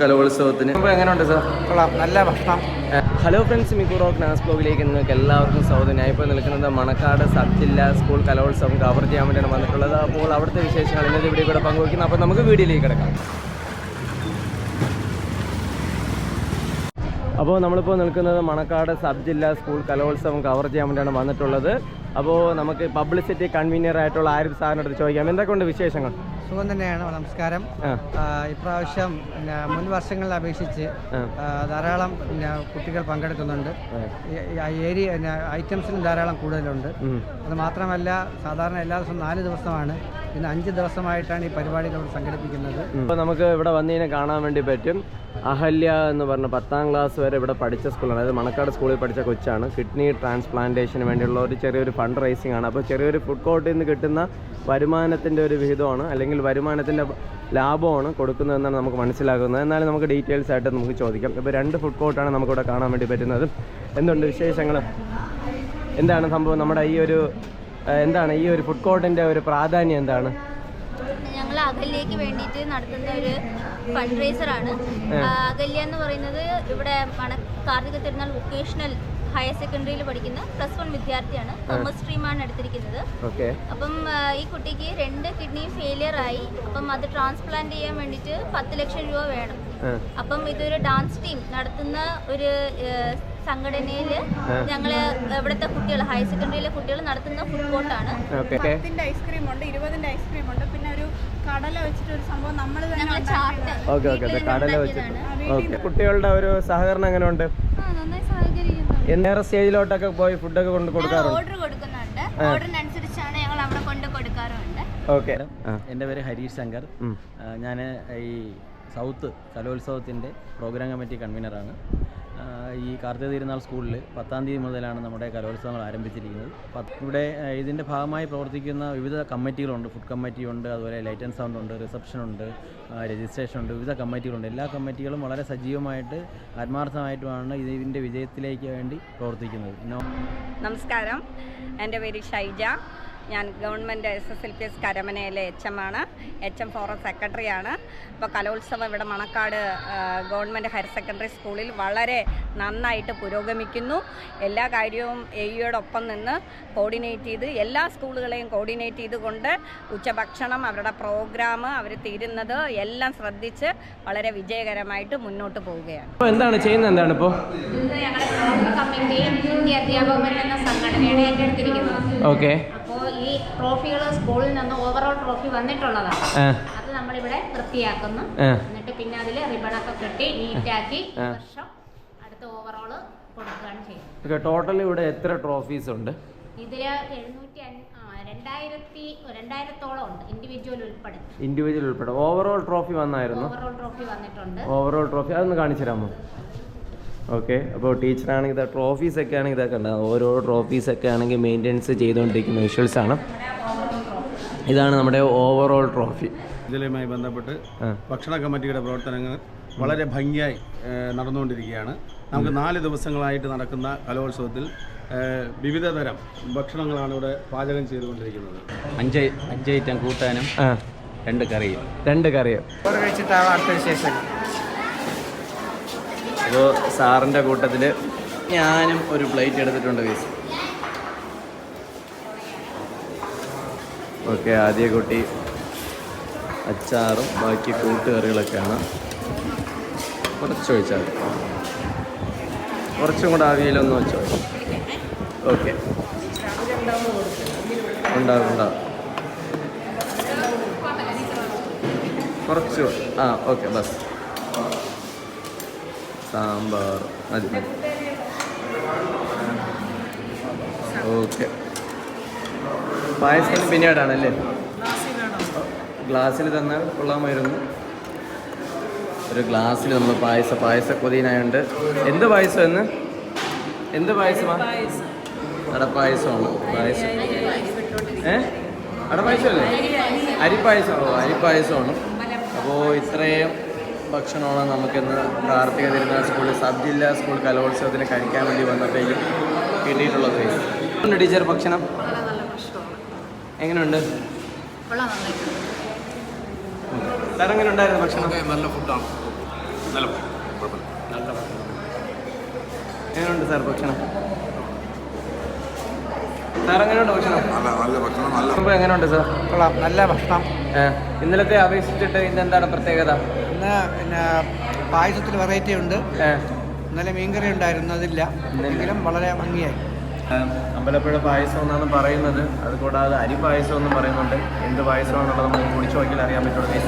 കലോത്സവത്തിന്. എങ്ങനെയുണ്ട് സാർ? കൊള്ളാം. നല്ല ഭക്ഷണം. ഹലോ ഫ്രണ്ട്സ് മിക്കുറോ നാസ് ബ്ലോഗിലേക്ക് നിങ്ങൾക്ക് എല്ലാവർക്കും സ്വാഗതം. ഞാൻ ഇപ്പോൾ നിൽക്കുന്നത് മണക്കാട് സബ് ജില്ലാ സ്കൂൾ കലോത്സവം കവർ ചെയ്യാൻ വേണ്ടിയാണ് വന്നിട്ടുള്ളത്. അപ്പോൾ അവിടുത്തെ വിശേഷങ്ങൾ ഇന്നത്തെ ഇവിടെ കൂടെ പങ്കുവയ്ക്കുന്നു. അപ്പോൾ നമുക്ക് വീഡിയോയിലേക്ക് കിടക്കാം. അപ്പോൾ നമ്മളിപ്പോൾ നിൽക്കുന്നത് മണക്കാട് സബ് ജില്ലാ സ്കൂൾ കലോത്സവം കവർ ചെയ്യാൻ വേണ്ടിയാണ് വന്നിട്ടുള്ളത്. അപ്പോൾ നമുക്ക് പബ്ലിസിറ്റി കൺവീനിയർ ആയിട്ടുള്ള ആരും സാറിന്റെ അടുത്ത് ചോദിക്കാം. എന്തൊക്കെ എന്തൊക്കെയുണ്ട് വിശേഷങ്ങൾ? സുഖം തന്നെയാണ്. നമസ്കാരം. ഇപ്രാവശ്യം മുൻ വർഷങ്ങളിൽ അപേക്ഷിച്ച് ധാരാളം കുട്ടികൾ പങ്കെടുക്കുന്നുണ്ട്. ഏരിയ ഐറ്റംസിനും ധാരാളം കൂടുതലുണ്ട്. അത് മാത്രമല്ല സാധാരണ എല്ലാ ദിവസവും നാല് ദിവസമാണ്. ഇന്ന് അഞ്ച് ദിവസമായിട്ടാണ് ഈ പരിപാടികൾ ഇവിടെ സംഘടിപ്പിക്കുന്നത് അപ്പോൾ നമുക്ക് ഇവിടെ വന്നതിനെ കാണാൻ വേണ്ടി പറ്റും. അഹല്യ എന്ന് പറഞ്ഞ പത്താം ക്ലാസ് വരെ ഇവിടെ പഠിച്ച സ്കൂളാണ്. അതായത് മണക്കാട് സ്കൂളിൽ പഠിച്ച കൊച്ചാണ്. കിഡ്നി ട്രാൻസ്പ്ലാന്റേഷന് വേണ്ടിയുള്ള ഒരു ചെറിയൊരു ഫണ്ട് റൈസിംഗ് ആണ്. അപ്പോൾ ചെറിയൊരു ഫുഡ് കോർട്ടിൽ നിന്ന് കിട്ടുന്ന വരുമാനത്തിന്റെ ഒരു വിഹിതമാണ്. അല്ലെങ്കിൽ വരുമാനത്തിന്റെ ലാഭമാണ് കൊടുക്കുന്നതെന്നാണ് നമുക്ക് മനസ്സിലാക്കുന്നത് എന്നാലും നമുക്ക് ഡീറ്റെയിൽസ് ആയിട്ട് നമുക്ക് ചോദിക്കാം. ഇപ്പോൾ രണ്ട് ഫുഡ് കോർട്ടാണ് നമുക്കിവിടെ കാണാൻ വേണ്ടി പറ്റുന്നത്. എന്തുണ്ട് വിശേഷങ്ങൾ? എന്താണ് സംഭവം? നമ്മുടെ ഈ ഒരു എന്താണ് ഈ ഒരു ഫുഡ് കോർട്ടിന്റെ ഒരു പ്രാധാന്യം എന്താണ്? ഞങ്ങൾ അകല്യക്ക് വേണ്ടിയിട്ട് നടത്തുന്ന ഒരു ഫണ്ട് റേസർ ആണ് ആ, അകല്യ എന്ന് പറയുന്നത് ഇവിടെ കാർത്തിക തിരുനാൾ വൊക്കേഷണൽ ഹയർ സെക്കൻഡറിയിൽ പഠിക്കുന്ന പ്ലസ് വൺ വിദ്യാർത്ഥിയാണ്. കോമേഴ്സ് സ്ട്രീമാണ് എടുത്തിരിക്കുന്നത്. ഓക്കെ. അപ്പം ഈ കുട്ടിക്ക് രണ്ട് കിഡ്നി ഫെയിലിയർ ആയി. അപ്പം അത് ട്രാൻസ്പ്ലാന്റ് ചെയ്യാൻ വേണ്ടിയിട്ട് പത്ത് ലക്ഷം രൂപ വേണം. അപ്പം ഇതൊരു ഡാൻസ് ടീം നടത്തുന്ന ഒരു സംഘടനയിൽ ഞങ്ങൾ ഇവിടുത്തെ കുട്ടികൾ ഹയർ സെക്കൻഡറിയിലെ കുട്ടികൾ നടത്തുന്ന ഫുഡ് കോർട്ടാണ് പത്തിന്റെ ഐസ്ക്രീം ഉണ്ട് ഇരുപതിന്റെ ഐസ്ക്രീം ഉണ്ട്. പിന്നെ ഒരു കടല വെച്ചിട്ട് ഒരു സംഭവം നമ്മൾ തന്നെ കടല വെച്ചിട്ട്. കുട്ടികളുടെ ഒരു സഹകരണം എങ്ങനെയുണ്ട് നന്നായി സഹകരിക്കുന്നുണ്ട് എന്നേറെ സ്റ്റേജിലോട്ടൊക്കെ പോയി ഫുഡൊക്കെ കൊണ്ട് കൊടുക്കാറുണ്ട്? ഓർഡർ കൊടുക്കുന്നുണ്ട്. ഓർഡറിനനുസരിച്ചാണ് ഞങ്ങൾ അവിടെ കൊണ്ട് കൊടുക്കാറുണ്ട്. ഓക്കെ. എന്റെ പേര് ഹരീഷ് ശങ്കർ. ഞാൻ ഈ സൗത്ത് കലോത്സവത്തിന്റെ പ്രോഗ്രാം കമ്മിറ്റി കൺവീനറാണ്. ഈ കാർത്തിക തിരുനാൾ സ്കൂളിൽ പത്താം തീയതി മുതലാണ് നമ്മുടെ കലോത്സവങ്ങൾ ആരംഭിച്ചിരിക്കുന്നത്. ഇവിടെ ഇതിന്റെ ഭാഗമായി പ്രവർത്തിക്കുന്ന വിവിധ കമ്മിറ്റികളുണ്ട്. ഫുഡ് കമ്മിറ്റി ഉണ്ട് അതുപോലെ ലൈറ്റ് ആൻഡ് സൗണ്ട് ഉണ്ട് റിസപ്ഷൻ ഉണ്ട് രജിസ്ട്രേഷൻ ഉണ്ട് വിവിധ കമ്മിറ്റികളുണ്ട്. എല്ലാ കമ്മിറ്റികളും വളരെ സജീവമായിട്ട് ആത്മാർത്ഥമായിട്ടുമാണ് ഇതിന്റെ വിജയത്തിലേക്ക് വേണ്ടി പ്രവർത്തിക്കുന്നത്. നമസ്കാരം. എന്റെ പേര് ഷൈജ. ഞാൻ government S S L P S കരമനയിലെ H M ആണ്. എച്ച് എം ഫോറം സെക്രട്ടറിയാണ്. ഇപ്പോൾ കലോത്സവം ഇവിടെ മണക്കാട് ഗവൺമെന്റ് ഹയർ സെക്കൻഡറി സ്കൂളിൽ വളരെ നന്നായിട്ട് പുരോഗമിക്കുന്നു. എല്ലാ കാര്യവും എ യുയോടൊപ്പം നിന്ന് കോർഡിനേറ്റ് ചെയ്ത് എല്ലാ സ്കൂളുകളെയും കോർഡിനേറ്റ് ചെയ്തുകൊണ്ട് ഉച്ചഭക്ഷണം അവരുടെ പ്രോഗ്രാം അവർ തീരുന്നത് എല്ലാം ശ്രദ്ധിച്ച് വളരെ വിജയകരമായിട്ട് മുന്നോട്ട് പോവുകയാണ്. എന്താണ് ചെയ്യുന്നത്? എന്താണ് ഇപ്പോൾ? കമ്മിറ്റി ഹിന്ദി അധ്യാപകർ എന്ന സംഘടനയാണ് ഏറ്റെടുത്തിരിക്കുന്നത് ഓക്കെ. അപ്പോൾ ഈ ട്രോഫികൾ സ്കൂളിൽ നിന്ന് ഓവറോൾ ട്രോഫി വന്നിട്ടുള്ളതാണ്. അത് നമ്മളിവിടെ വൃത്തിയാക്കുന്നു. ആ. എന്നിട്ട് പിന്നെ അതിൽ റിബണൊക്കെ കെട്ടി നീറ്റാക്കി വർഷം അടുത്ത ഓവറോൾ കൊടുക്കുകയാണ് ചെയ്യുന്നത്. ടോട്ടൽ ഇവിടെ എത്ര ട്രോഫീസ് ഉണ്ട്? ഇതിൽ എഴുന്നൂറ്റി രണ്ടായിരത്തി രണ്ടായിരത്തോളം ഉണ്ട് ഇൻഡിവിജ്വൽ ഉൾപ്പെടെ. ഇൻഡിവിജ്വൽ ഉൾപ്പെടെ. ഓവറോൾ ട്രോഫി വന്നായിരുന്നു? ഓവറോൾ ട്രോഫി വന്നിട്ടുണ്ട്. ഓവറോൾ ട്രോഫി അതൊന്ന് കാണിച്ചു തരാമോ? ഓക്കെ. അപ്പോൾ ടീച്ചറാണെങ്കിൽ ഇതാ ട്രോഫീസൊക്കെ ആണെങ്കിൽ ഇതൊക്കെ ഉണ്ടാകും ഓരോ ട്രോഫീസൊക്കെ ആണെങ്കിൽ മെയിന്റെനൻസ് ചെയ്തുകൊണ്ടിരിക്കുന്ന വിഷ്വൽസ് ആണ് ഇതാണ് നമ്മുടെ ഓവറോൾ ട്രോഫി ജില്ലയുമായി ബന്ധപ്പെട്ട് ഭക്ഷണ കമ്മിറ്റിയുടെ പ്രവർത്തനങ്ങൾ വളരെ ഭംഗിയായി നടന്നുകൊണ്ടിരിക്കുകയാണ്. നമുക്ക് നാല് ദിവസങ്ങളായിട്ട് നടക്കുന്ന കലോത്സവത്തിൽ വിവിധ തരം ഭക്ഷണങ്ങളാണ് ഇവിടെ പാചകം ചെയ്തുകൊണ്ടിരിക്കുന്നത്. അഞ്ച് അഞ്ച് ഐറ്റം കൂട്ടാനും രണ്ട് കറിയും. രണ്ട് കറിയും. ചോറ് അടുത്ത വിശേഷം. അപ്പോൾ സാറിന്റെ കൂട്ടത്തിൽ ഞാനും ഒരു പ്ലേറ്റ് എടുത്തിട്ടുണ്ട് വീസ് ഓക്കെ ആദ്യ കുട്ടി അച്ചാറും ബാക്കി കൂട്ടുകറികളൊക്കെയാണ്. കുറച്ച് ഒഴിച്ചാൽ. കുറച്ചും കൂടെ ആവിയിലൊന്ന് വെച്ചോ ഓക്കെ. ഉണ്ടാവും ഉണ്ടാവും. കുറച്ച് ആ ഓക്കെ ബസ്. സാമ്പാർ. മതി. ഓക്കെ. പായസത്തിന് പിന്നീടാണല്ലേ? ഗ്ലാസ്സിൽ തന്നാൽ കൊള്ളാമായിരുന്നു. ഒരു ഗ്ലാസ്സിൽ നമ്മൾ പായസ പായസ കൊതിനായുണ്ട്. എന്ത് പായസം എന്ന് എന്ത് പായസമാണ്. അടപ്പായസമാണ് പായസം. ഏ? അടപ്പായസമല്ലേ അരിപ്പായസമാണോ അരിപ്പായസമാണ് അപ്പോൾ ഇത്രയും ഭക്ഷണമാണ് നമുക്കിന്ന് കാർത്തിക തിരുനാൾ സ്കൂളിൽ സബ് ജില്ലാ സ്കൂൾ കലോത്സവത്തിന് കഴിക്കാൻ വേണ്ടി വന്നപ്പോഴേക്കും കിട്ടിയിട്ടുള്ളത്. എങ്ങനെയുണ്ട് ടീച്ചർ ഭക്ഷണം? എങ്ങനെയുണ്ട്? സാർ എങ്ങനെ ഉണ്ടായിരുന്നു ഭക്ഷണം? നല്ല ഫുഡാണ്. നല്ല കുഴപ്പമില്ല. നല്ല ഭക്ഷണം. എങ്ങനെയുണ്ട് സാർ ഭക്ഷണം? സാർ എങ്ങനെയുണ്ട് ഭക്ഷണം? നല്ല നല്ല ഭക്ഷണം നല്ല അപ്പോൾ എങ്ങനെയുണ്ട് സാർ? കൊള്ളാം നല്ല ഭക്ഷണം. ഇന്നലത്തെ അപേക്ഷിച്ചിട്ട് ഇന്ന് എന്താണ് പ്രത്യേകത? ഇന്ന് പിന്നെ പായസത്തിൽ വെറൈറ്റി ഉണ്ട്. ഇന്നലെ മീൻകറി ഉണ്ടായിരുന്നു അതില്ല എങ്കിലും വളരെ ഭംഗിയായി. അമ്പലപ്പുഴ പായസം എന്നാണ് പറയുന്നത്. അത് കൂടാതെ അരി പായസം എന്നും പറയുന്നുണ്ട്. എന്ത് പായസമാണെന്നുള്ളത് നമുക്ക് കുടിച്ചു നോക്കിയാൽ അറിയാൻ പറ്റുള്ളൂ.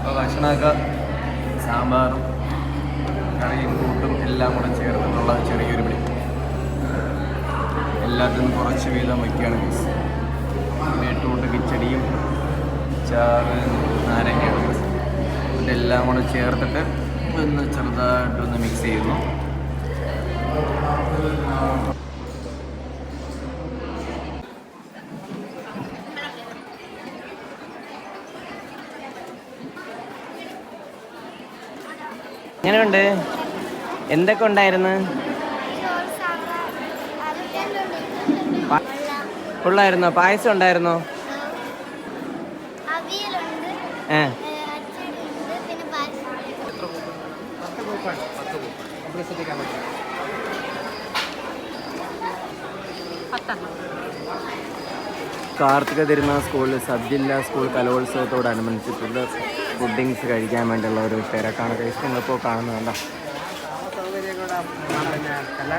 അപ്പോൾ ഭക്ഷണമൊക്കെ സാമ്പാറും കറിയും കൂട്ടും എല്ലാം കൂടെ ചേർന്നിട്ടുള്ള ചെറിയൊരു പിടി എല്ലാത്തിനും കുറച്ച് വീതം വയ്ക്കുകയാണ് guys. ബീട്രൂട്ട് കിച്ചടിയും ചാറ് നാരങ്ങയാണ് ഇതെല്ലാം കൂടെ ചേർത്തിട്ട് ഒന്ന് ചെറുതായിട്ടൊന്ന് മിക്സ് ചെയ്യുന്നു. എങ്ങനെയുണ്ട്? എന്തൊക്കെ ഉണ്ടായിരുന്നു? ഉള്ളായിരുന്നോ? പായസം ഉണ്ടായിരുന്നോ? ഏ. കാർത്തിക തിരുനാൾ സ്കൂളിൽ സബ് ജില്ലാ സ്കൂൾ കലോത്സവത്തോടനുബന്ധിച്ചിട്ടുള്ള ഫുഡിങ്സ് കഴിക്കാൻ വേണ്ടിയുള്ള ഒരു തിരക്കാണ്. കഴിച്ച് നിങ്ങളിപ്പോൾ കാണുന്നുണ്ടോ സൗകര്യം പിന്നെ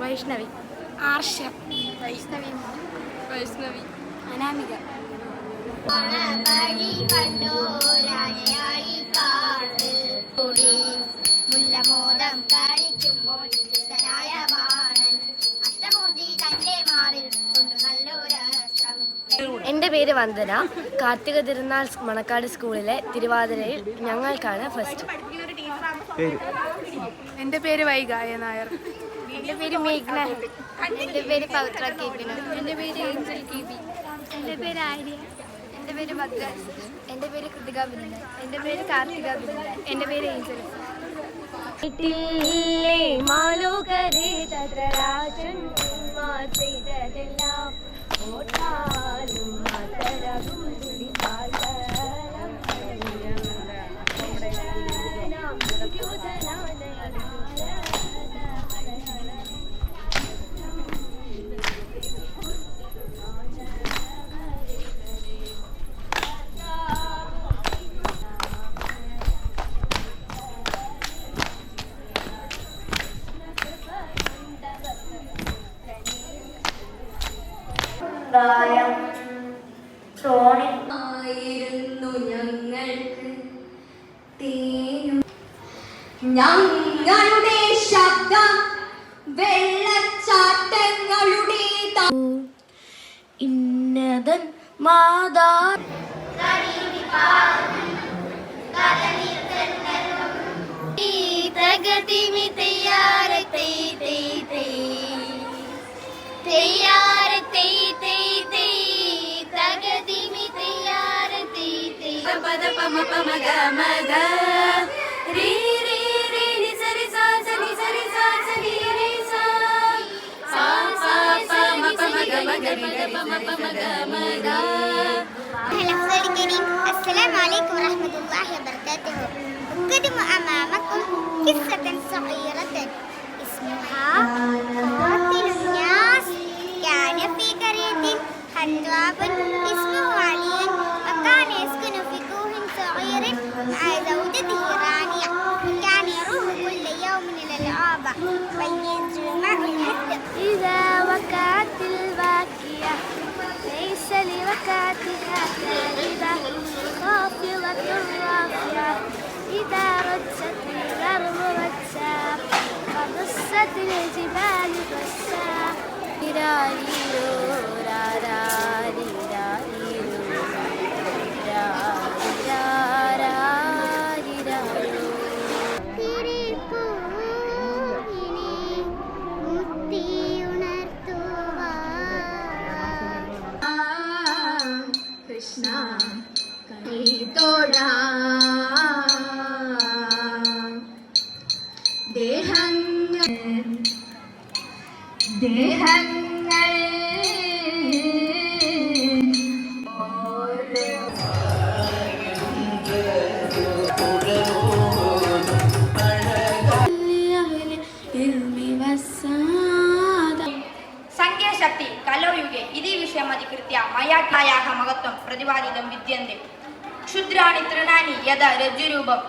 വൈഷ്ണവി. ആർഷ. വൈഷ്ണവി. വൈഷ്ണവി. അനാമിക. എന്റെ കാട് കൂടി. മുല്ലമോദം കഴിക്കുമ്പോൾ ദുഷ്ടനായ ബാണൻ. അഷ്ടമൂർത്തി തന്റെ മാറിൽ കൊണ്ട് നല്ലൊരസ്ത്രം എന്റെ പേര് വന്ദന. കാർത്തിക തിരുനാൾ മണക്കാട് സ്കൂളിലെ തിരുവാതിരയിൽ ഞങ്ങൾക്കാണ് ഫസ്റ്റ് എന്റെ പേര് വൈകായ നായർ. എന്റെ പേര് മേഘ്ന. എന്റെ പേര് പവിത്ര കേപിന എന്റെ പേര് ഏഞ്ചൽ കെ ബി എന്റെ പേര് ആര്യ. എന്റെ പേര് ഭദ്ര. എന്റെ പേര് കൃതിക ബിന്ദ. എന്റെ പേര് കാർത്തിക ബിന്ദ. എന്റെ പേര് ഏഞ്ചൽ. മാലോകരേ തദ്രാജൻ ചെയ്തതെല്ലാം పమ పమ గ మగ రీ రీ రీ ని సరి సా సని సరి సా సని రే సా సా సా పమ పమ గ మగ రి గ పమ పమ గ మగ الأفضل الكريم السلام عليكم ورحمة الله وبركاته أقدم أمامكم قصة صغيرة اسمها قاتل إذا رجت الأرض رجا وبست الجبال بسا വിദ്യന്തി ക്ഷുദ്രാണി തൃണാനി യഥ രജുരൂപം.